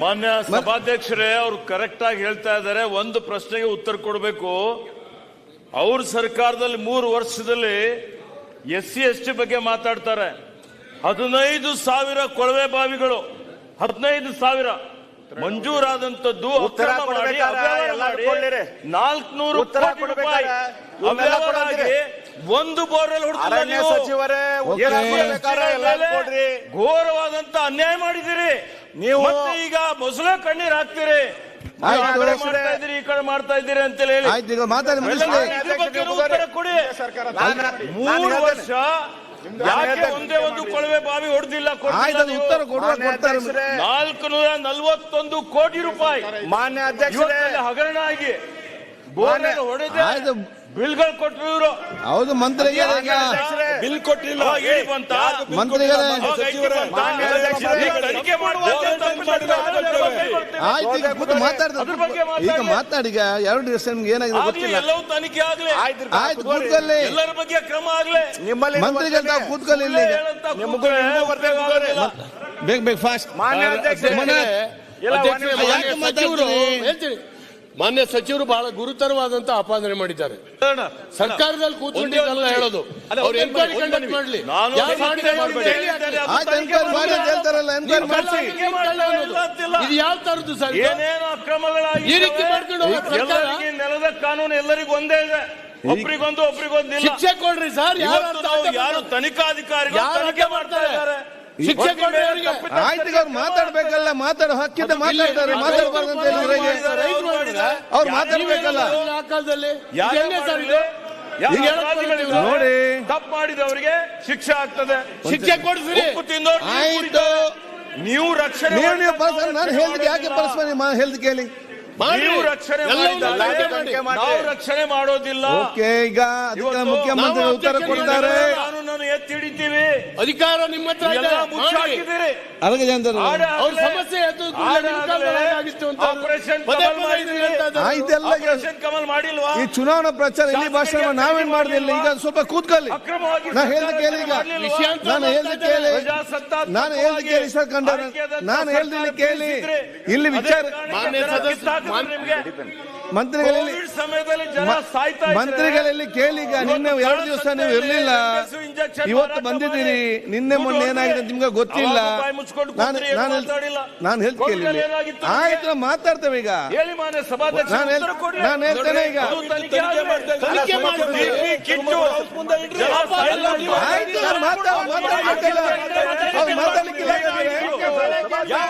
ಮಾನ್ಯ ಸಭಾಧ್ಯಕ್ಷರೇ ಅವ್ರು ಕರೆಕ್ಟ್ ಆಗಿ ಹೇಳ್ತಾ ಇದ್ದಾರೆ ಒಂದು ಪ್ರಶ್ನೆಗೆ ಉತ್ತರ ಕೊಡಬೇಕು. ಅವ್ರ ಸರ್ಕಾರದಲ್ಲಿ ಮೂರು ವರ್ಷದಲ್ಲಿ ಎಸ್ ಸಿ ಎಸ್ ಟಿ ಬಗ್ಗೆ ಮಾತಾಡ್ತಾರೆ. ಹದಿನೈದು ಸಾವಿರ ಕೊಳವೆ ಬಾವಿಗಳು ಹದಿನೈದು ಸಾವಿರ. ಮಂಜೂರಾದಂತದ್ದು. ನಾಲ್ಕುನೂರು ಒಂದು ಬೋರ್ವೆಲ್ ಕೊಡ್ರಿ. ಘೋರವಾದಂತ ಅನ್ಯಾಯ ಮಾಡಿದಿರಿ ನೀವು- ಮತ್ತೆ ಈಗ ಮೊಸಳೆ ಕಣ್ಣೀರ್ ಹಾಕ್ತೀರಿ. ಈ ಕಡೆ ಮಾಡ್ತಾ ಇದ್ದೀರಿ ಅಂತ ಹೇಳಿ ಕೊಡಿ. ಮೂರು ವರ್ಷ ಯಾಕೆ ಒಂದೇ ಒಂದು ಕೊಳವೆ ಬಾವಿ ಹೊಡೆದಿಲ್ಲ ನಾಲ್ಕು ನೂರ ನಲ್ವತ್ತೊಂದು ಕೋಟಿ ರೂಪಾಯಿ. ಮಾನ್ಯ ಅಧ್ಯಕ್ಷ ಹಗರಣ ಆಗಿ ಆಯ್ತು ಬಿಲ್ಗಳು ಕೊಟ್ರು ಇವರು ಹೌದು ಮಂತ್ರಿಗೆ ಬಿಲ್ ಕೊಟ್ಟಿಲ್ಲ ಕೊಡ್ತೇವೆ. ಆಯ್ತು ಈಗ ಕೂತು ಮಾತಾಡ್ತಾರೆ ಅದ್ರ ಈಗ ಮಾತಾಡಿ. ಈಗ ಎರಡು ದಿವಸ ನಿಮ್ಗೆ ಏನಾಗಿದೆ ಗೊತ್ತಿಲ್ಲ ಎಲ್ಲವೂ ತನಿಖೆ ಆಗ್ಲಿ ಆಯ್ತು ಕೂತ್ಕೊಳ್ಳಿ ಎಲ್ಲರ ಬಗ್ಗೆ ಕ್ರಮ ಆಗ್ಲಿ ನಿಮ್ಮಲ್ಲಿ ಮಂತ್ರಿಗಳು ತಾವು ಕೂತ್ಕೊಳ್ಳಿ ಇಲ್ಲಿ ಬೇಕ್ ಬೇಕ್ ನಿಮಗೂ ಕೂತ್ರೆ ನಿಮಗೂ ಬೇಗ ಬೇಗ ಫಾಸ್ಟ್ ಮಾನ್ಯ ಅಧ್ಯಕ್ಷರೇ ಎಲ್ಲ ಅಧ್ಯಕ್ಷರೇ, ಮಾನ್ಯ ಯಾಕೆ ಮಾತಾಡ್ತೀರಿ? ಹೇಳ್ತೀನಿ ಮಾನ್ಯ ಸಚಿವರು ಬಹಳ ಗುರುತರವಾದಂತ ಆಪಾದನೆ ಮಾಡಿದ್ದಾರೆ. ಸರ್ಕಾರದಲ್ಲಿ ಕೂತ್ಕೊಂಡಿದ್ದಲ್ಲ ಹೇಳೋದು. ಅವ್ರು ಎನ್ಕ್ವೈರಿ ಕಂಡಕ್ಟ್ ಮಾಡ್ಲಿ. ಇದು ಯಾವ ತರದ್ದು ಸರ್ ಈ ರೀತಿ ಮಾಡ್ಕೊಂಡು? ನೆಲದ ಕಾನೂನು ಎಲ್ಲರಿಗೂ ಒಂದೇ ಇದೆ. ಒಬ್ರಿಗೊಂದು ಒಬ್ರಿಗೊಂದು ಶಿಕ್ಷೆ ಕೊಡ್ರಿ ಸರ್. ಯಾರು ತನಿಖಾಧಿಕಾರಿಗಳು ತನಿಖೆ ಮಾಡ್ತಾ ಮಾಡ್ತಾರೆ? ಇದ್ದಾರೆ. ಆಯ್ತು ಅವ್ರು ಮಾತಾಡ್ಬೇಕಲ್ಲ ಮಾತಾಡ ಹಕ್ಕಿದ್ದ ಮಾತಾಡ್ತಾರೆ ಮಾತಾಡಬಾರ್ದು ಅಂತ ಹೇಳಿದ್ರೆ? ಅವ್ರು ಮಾತಾಡ್ಬೇಕಲ್ಲ. ನೋಡಿ. ತಪ್ಪು ಮಾಡಿದವರಿಗೆ ಶಿಕ್ಷೆ ಆಗ್ತದೆ. ಶಿಕ್ಷೆ ಕೊಡಿಸಿ ಉಪ್ಪು ತಿಂದವ್ರು ನೀರು ಆಯ್ತು. ನೀವು ರಕ್ಷಣೆ ನೀವು ನೀವು ಪರಸ್ಪರ ನಾನು ಹೇಳಿದ್ ಯಾಕೆ ಪರಸ್ಪರ ನಿಮ್ಮ ಹೇಳ್ದು ಕೇಳಿ. ನೀವು ರಕ್ಷಣೆ. ನಾವು ರಕ್ಷಣೆ ಮಾಡೋದಿಲ್ಲ. ಓಕೆ ಈಗ ಮುಖ್ಯಮಂತ್ರಿ ಉತ್ತರ ಕೊಡ್ತಾರೆ. ಎತ್ತಿ ಹಿಡಿತೀವಿ. ಅಧಿಕಾರ ನಿಮ್ಮ ಹತ್ರ ಇದೆ. ಎಲ್ಲ ಮಾಡಿ. ಮುಚ್ಚಾಕಿದ್ದೀರಿ ಅದಕ್ಕೆ ಜನರು ಅವ್ರ ಸಮಸ್ಯೆ ಅದು ಕೂಡಲೇ ನಿಮ್ಮ ಆಗಿತ್ತು ಅಂತ ಆಪರೇಷನ್ ಪದೇ ಕಮಲ್ ಪದೇ ಇದನ್ನ ಹೇಳ್ತಾ ಇದ್ದಾರೆ. ಆಯ್ತೆಲ್ಲ ಆಪರೇಷನ್ ಕಮಲ್ ಮಾಡಿಲ್ವಾ? ಈ ಚುನಾವಣಾ ಪ್ರಚಾರ ಇಲ್ಲಿ ಭಾಷಣ ನಾವೇನ್ ಮಾಡಿದಿಲ್ಲ ಈಗ ಸ್ವಲ್ಪ ಕೂತ್ಕೊಳ್ಳಿ. ಅಕ್ರಮವಾಗಿ ನಾ ಹೇಳ್ದೆ ಕೇಳಿ ಈಗ. ವಿಷಯಾಂತರ ನಾನು ಹೇಳ್ದೆ ಕೇಳಿ. ಪ್ರಜಾಸತ್ತಾತ್ಮಕವಾಗಿ ನಾನು ಹೇಳ್ದೆ ಕೇಳಿ ಸರ್ ಕಂಡ ಆಯ್ಕೆಯಾದಂತ ನಾನು ಹೇಳ್ದಿಲ್ಲ ಸರ್ಕಾರ ಕೇಳಿ. ಇಲ್ಲಿ ಅದೇ ವಿಚಾರ ಕಾರಣಕ್ಕೆ ಮಾನ್ಯ ಜನ ಸದಸ್ಯ- ಕಿತ್ತಾಕಿದ್ರು ಮಾನ್ಯ- ನಿಮ್ಗೆ. ಮಂತ್ರಿಗಳಲ್ಲಿ ಸಮಯದಲ್ಲಿ ಜನ ಸಾಯ್ತಾ ಮಂತ್ರಿಗಳಲ್ಲಿ ಕೇಳಿ ಈಗ ನಿನ್ನೆ ಎರಡು ದಿವಸ ನೀವು ಇರಲಿಲ್ಲ. ಇವತ್ತು ಬಂದಿದ್ದೀರಿ. ನಿನ್ನೆ ಮೊನ್ನೆ ಏನಾಗಿದೆ ನಿಮ್ಗೆ ಗೊತ್ತಿಲ್ಲ. ನಾನು ಹೆಲ್ತ್ ನಾನು ಹೇಳ್ ಕೇಳಿ? ಆಯ್ತು ನಾವು ಮಾತಾಡ್ತೇವೆ ಈಗ. ಹೇಳಿ ಮಾನ್ಯ ಸಭಾಧ್ಯಕ್ಷ ನಾನು ಹೇಳ್ತೇನೆ ಈಗ. ಆಯ್ತು ನಾನು ಮಾತಾಡ್ಲಿಕ್ಕಿಲ್ಲ.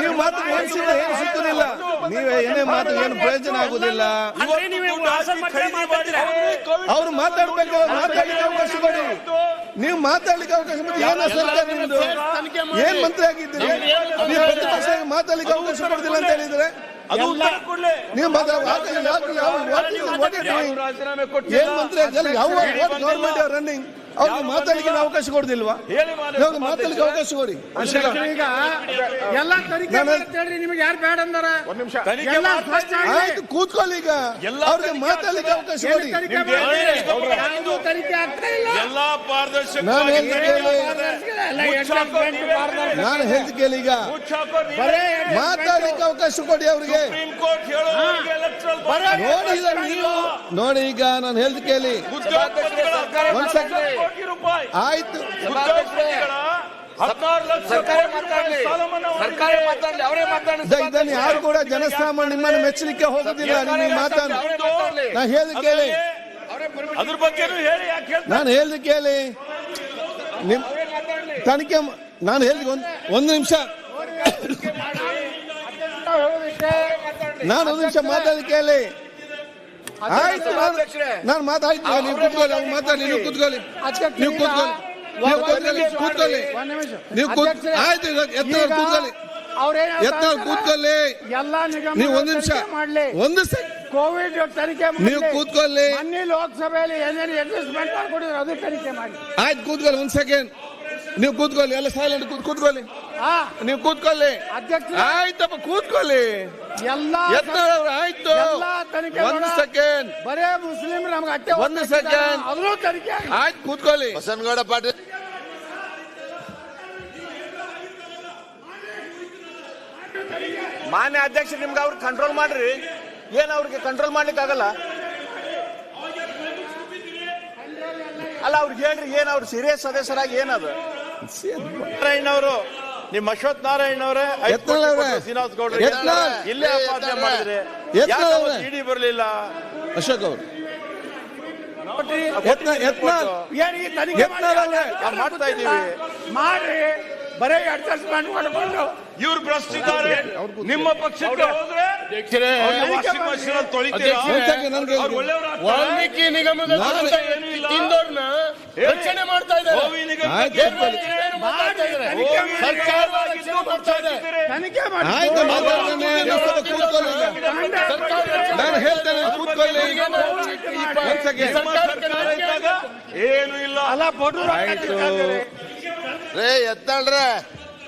ನೀವು ಮಾತು ಏನ್ ಸಿಗ ಏನು ಸಿಕ್ಕುದಿಲ್ಲ ನೀವೇ ಏನೇ ಮಾತು ಏನು ಪ್ರಯೋಜನ ಆಗುದಿಲ್ಲ. ಅವ್ರು ಮಾತಾಡ್ಬೇಕು ಮಾತಾಡ್ಲಿಕ್ಕೆ ಅವಕಾಶ ಕೊಡಿ. ನೀವು ಮಾತಾಡ್ಲಿಕ್ಕೆ ಅವಕಾಶ ಕೊಡಿ. ಏನು ಸರ್ಕಾರ ನಿಮ್ದು. ಏನ್ ಮಂತ್ರಿ ಆಗಿದ್ದೀರಿ? ನೀವು ಪ್ರತಿಪಕ್ಷ ಮಾತಾಡ್ಲಿಕ್ಕೆ ಅವಕಾಶ ಕೊಡ್ತಿಲ್ಲ ಅಂತ ಹೇಳಿದ್ರೆ? ಅದು. ನೀವು ಮಾತಾಡ ಮಂತ್ರಿ ಯಾವ ಗೌರ್ಮೆಂಟ್ ರನ್ನಿಂಗ್ ಅವ್ರಿಗೆ ಮಾತಾಡಲಿಕ್ಕೆ ಅವಕಾಶ ಕೊಡುದಿಲ್ವಾ? ಹೇಳಿ ಮಾತಾಡ್ಲಿಕ್ಕೆ ಅವಕಾಶ ಕೊಡಿ. ಈಗ ಎಲ್ಲ ತನಿಖೆ ಹೇಳ್ರಿ ನಿಮ್ಗೆ ಯಾರು ಬೇಡ ಅಂದಾರ? ಆಯ್ತು ಕೂತ್ಕೊಳ್ಳಿ ಈಗ. ಎಲ್ಲ ಅವ್ರಿಗೆ ಮಾತಾಡಲಿಕ್ಕೆ ಅವಕಾಶ ಕೊಡಿ. ಎಲ್ಲಿ ತನಿಖೆ ನಿಮ್ಗೆ ಮಾಡ್ಲಿ? ಹೇಳಿ. ಯಾವ್ದು ತನಿಖೆ ಆಗ್ತಾ ಇಲ್ಲ. ಎಲ್ಲಾ ನಾನು ಹೇಳ್ದು ಕೇಳಿ. ನಾನು ಹೇಳ್ದು ಈಗ? ಮಾತಾಡಲಿಕ್ಕೆ ಮಾತಾಡ್ಲಿಕ್ಕೆ ಅವಕಾಶ ಕೊಡಿ ಅವ್ರಿಗೆ. ನೋಡಿ ಈಗ ನಾನು ಹೇಳ್ದು ಕೇಳಿ. ಒಂದ್ ಸೆಕೆಂಡ್. ಕೋಟಿ ರೂಪಾಯಿ. ಆಯ್ತು. ಇದನ್ನು ಯಾರು ಕೂಡ ಜನಸಾಮಾನ್ಯ ನಿಮ್ಮನ್ನು ಮೆಚ್ಚಲಿಕ್ಕೆ ಹೋಗುದಿಲ್ಲ ನಿಮ್ಮ ಅವರೇ ಮಾತಾಡ್ಲಿ. ನಾ ಹೇಳಿ ಕೇಳಿ. ಅದ್ರ ಬಗ್ಗೆ ಹೇಳಿ ಯಾಕೆ ಹೇಳ್ತಾರೆ ನಾನು ಹೇಳಿ ಕೇಳಿ. ನಿಮ್ ತನಿಖೆ ನಾನು ಹೇಳಿ ಒಂದ್ ಒಂದು ನಿಮಿಷ. ನಾನು ಒಂದು ನಿಮಿಷ ಮಾತಾಡಿ ಕೇಳಿ. ಆಯ್ತು ನಾನು ಮಾತಾಯ್ತು ಮಾತಾಡ್ತೀನಿ ನೀವು ಕೂತ್ಕೊಳ್ಳಿ ಅವ್ರು ಮಾತಾಡಿ ನೀವು ಕೂತ್ಕೊಳ್ಳಿ. ನೀವು ಕೂತ್ಕೊಳ್ಳಿ. ನೀವು ಕೂತ್ಕೊಳ್ಳಿ ಕೂತ್ಕೊಳ್ಳಿ. ನಿಮಿಷ. ನೀವು ಕೂತ್ ಆಯ್ತು ಎತ್ತವ್ರು ಕೂತ್ಕೊಳ್ಳಿ. ಎತ್ತವ್ರು? ಕೂತ್ಕೊಳ್ಳಿ. ಎಲ್ಲಾ ನಿಗಮ ನೀವು ಒಂದು ನಿಮಿಷ. ಮಾಡ್ಲಿ. ಒಂದು ಸೆಕ್ ಕೋವಿಡ್ ತನಿಖೆ. ನೀವು ಕೂತ್ಕೊಳ್ಳಿ. ಅನ್ನಿ ಲೋಕಸಭೆಯಲ್ಲಿ ಏನೇನು ಅಡ್ಜಸ್ಟ್ಮೆಂಟ್ ಮಾಡ್ಕೊಡಿದ್ರು ಅದು ತನಿಖೆ ಮಾಡಿ. ಆಯ್ತು ಕೂತ್ಕೊಳ್ಳಿ ಒಂದ್ ಸೆಕೆಂಡ್ ನೀವು ಕೂತ್ಕೊಳ್ಳಿ ಎಲ್ಲ ಸೈಲೆಂಟ್ ಕೂತ್ ಕೂತ್ಕೊಳ್ಳಿ. ಹಾ ನೀವು ಕೂತ್ಕೊಳ್ಳಿ. ಅಧ್ಯಕ್ಷ ಆಯ್ತಪ್ಪ ಕೂತ್ಕೊಳ್ಳಿ. ಎಲ್ಲಾ ಯತ್ನಾಳ್ ಆಯ್ತು. ಒಂದು ಸೆಕೆಂಡ್ ಬರೇ ಮುಸ್ಲಿಂ ನಮ್ಗೆ ಅಟ್ಟೆ ಒಂದು ಸೆಕೆಂಡ್. ಅದ್ರೂ ತನಿಖೆ. ಆಯ್ತು ಕೂತ್ಕೊಳ್ಳಿ. ಬಸನಗೌಡ ಪಾಟೀಲ್. ಮಾನ್ಯ ಅಧ್ಯಕ್ಷ ನಿಮ್ಗೆ ಅವ್ರಿಗೆ ಕಂಟ್ರೋಲ್ ಮಾಡ್ರಿ. ಏನ್ ಅವ್ರಿಗೆ ಕಂಟ್ರೋಲ್ ಮಾಡ್ಲಿಕ್ಕೆ ಆಗಲ್ಲ ಅಲ್ಲ ಅವ್ರಿಗೆ ಹೇಳ್ರಿ ಏನ್ ಅವ್ರು ಸೀರಿಯಸ್ ಸದಸ್ಯರಾಗಿ ಏನದು? ಟ್ರೈನ್ ಅವರು ನಿಮ್ಮ ಅಶ್ವಥ್ ನಾರಾಯಣ ಅವರೇ ಶ್ರೀನಿವಾಸ ಗೌಡ್ರು. ಇಲ್ಲೇ ಅಪಾದನೆ ಮಾಡಿದ್ರೆ. ಇಡಿ ಬರಲಿಲ್ಲ. ಅಶೋಕ್ ಅವರು. ಮಾಡ್ತಾ ಇದ್ದೀವಿ? ಮಾಡ್ರಿ. ಬರೀ ಅಡ್ಜಸ್ಟ್ಮೆಂಟ್ ಮಾಡ್ಕೊಂಡು. ಇವ್ರು ಭ್ರಷ್ಟಿದ್ದಾರೆ. ನಿಮ್ಮ ಪಕ್ಷಕ್ಕೆ ಹೋದ್ರೆ. ವಾಲ್ಮೀಕಿ ನಿಗಮದ ರಕ್ಷಣೆ ಮಾಡ್ತಾ ಇದ್ದಾರೆ. ನಾನು ಹೇಳ್ತೇನೆ ಕೂತ್ಕೊಳ್ಳಿ ಏನು ಇಲ್ಲ ಅಲ್ಲ ರೇ ಎತ್ತಾಳ್ರೆ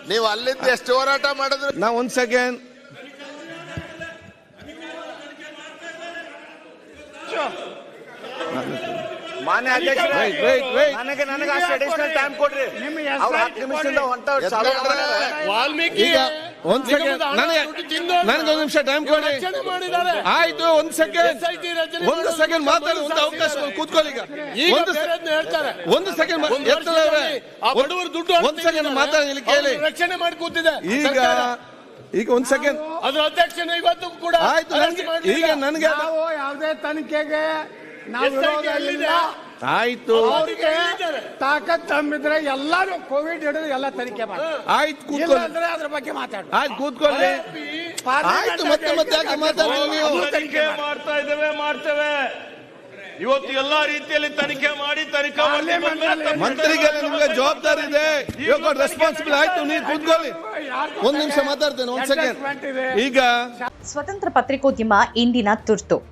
ನೀವು ಅಲ್ಲಿಂದ ಎಷ್ಟು ಹೋರಾಟ ಮಾಡಿದ್ರು ನಾವು ಒಂದ್ ಸೆಕೆಂಡ್ ಮಾನ್ಯ ಅಧ್ಯಕ್ಷ. ನನಗೆ ನನಗೆ ಅಷ್ಟು ಅಡಿಷನಲ್ ಟೈಮ್ ಕೊಡ್ರಿ. ನಿಮ್ಮ ಅವ್ರು SIT ಹತ್ತು ನಿಮಿಷದಿಂದ ಹೊಂಟ ಚಾಲು ಎತ್ತಾಳ್ರೆ ವಾಲ್ಮೀಕಿ ಈಗ ಒಂದ್ ಸೆಕೆಂಡ್ ನನಗೆ ಒಂದು ನಿಮಿಷ ಟೈಮ್ ಕೊಡಿ. ಆಯ್ತು ಒಂದ್ ಸೆಕೆಂಡ್ ಒಂದು ಸೆಕೆಂಡ್ ಮಾತಾಡಿ ಒಂದು ಅವಕಾಶ ಕೂತ್ಕೊಳ್ಳಿ ಈಗ. ಈಗ ಒಂದು ಹೇಳ್ತಾರೆ. ಒಂದು ಸೆಕೆಂಡ್ ಬಡವರ ದುಡ್ಡು ಒಂದ್ ಸೆಕೆಂಡ್ ಮಾತಾಡಿ ಇಲ್ಲಿ ಕೇಳಿ. ರಕ್ಷಣೆ ಮಾಡಿ ಕೂತಿದೆ ಈಗ ಈಗ ಒಂದ್ ಸೆಕೆಂಡ್ ಅದ್ರ ಅಧ್ಯಕ್ಷ ಇವತ್ತು ಕೂಡ ಆಯ್ತು. ಈಗ ನನಗೆ ನಾವು ಯಾವುದೇ ತನಿಖೆಗೆ ನಾವು ವಿರೋಧ ಎಲ್ಲಿದೆ? ಆಯ್ತು. ಅವ್ರಿಗೆ ತಾಕತ್ ತಂಬಿದ್ರೆ ಎಲ್ಲಾರು ಕೋವಿಡ್ ಹಿಡಿದು ಎಲ್ಲ ತನಿಖೆ ಮಾಡಿ. ಆಯ್ತು ಕೂತ್ಕೊಳ್ಳಿ. ಅಂದ್ರೆ ಅದ್ರ ಬಗ್ಗೆ ಮಾತಾಡಿ. ಆಯ್ತು ಕೂತ್ಕೊಳ್ಳಿ. ಆಯ್ತು ಮತ್ತೆ ಮತ್ತೆ ಯಾಕೆ ಮಾತಾಡ್ತೀವಿ ತನಿಖೆ ಮಾಡ್ತಾ ಇದ್ದೇವೆ ಮಾಡ್ತೇವೆ. ಇವತ್ತು ಎಲ್ಲಾ ರೀತಿಯಲ್ಲಿ ತನಿಖೆ ಮಾಡಿ ತನಿಖಾ ಮಂತ್ರಿಗೆ ನಿಮ್ಗೆ ಜವಾಬ್ದಾರಿ ಇದೆ. ಇವಾಗ ರೆಸ್ಪಾನ್ಸಿಬಲ್ ಆಯ್ತು ನೀವು ಕೂತ್ಕೊಳ್ಳಿ. ಒಂದ್ ನಿಮಿಷ ಮಾತಾಡ್ತೇನೆ ಒಂದ್ ಸೆಕೆಂಡ್ ಈಗ ಸ್ವತಂತ್ರ ಪತ್ರಿಕೋದ್ಯಮ ಇಂದಿನ ತುರ್ತು.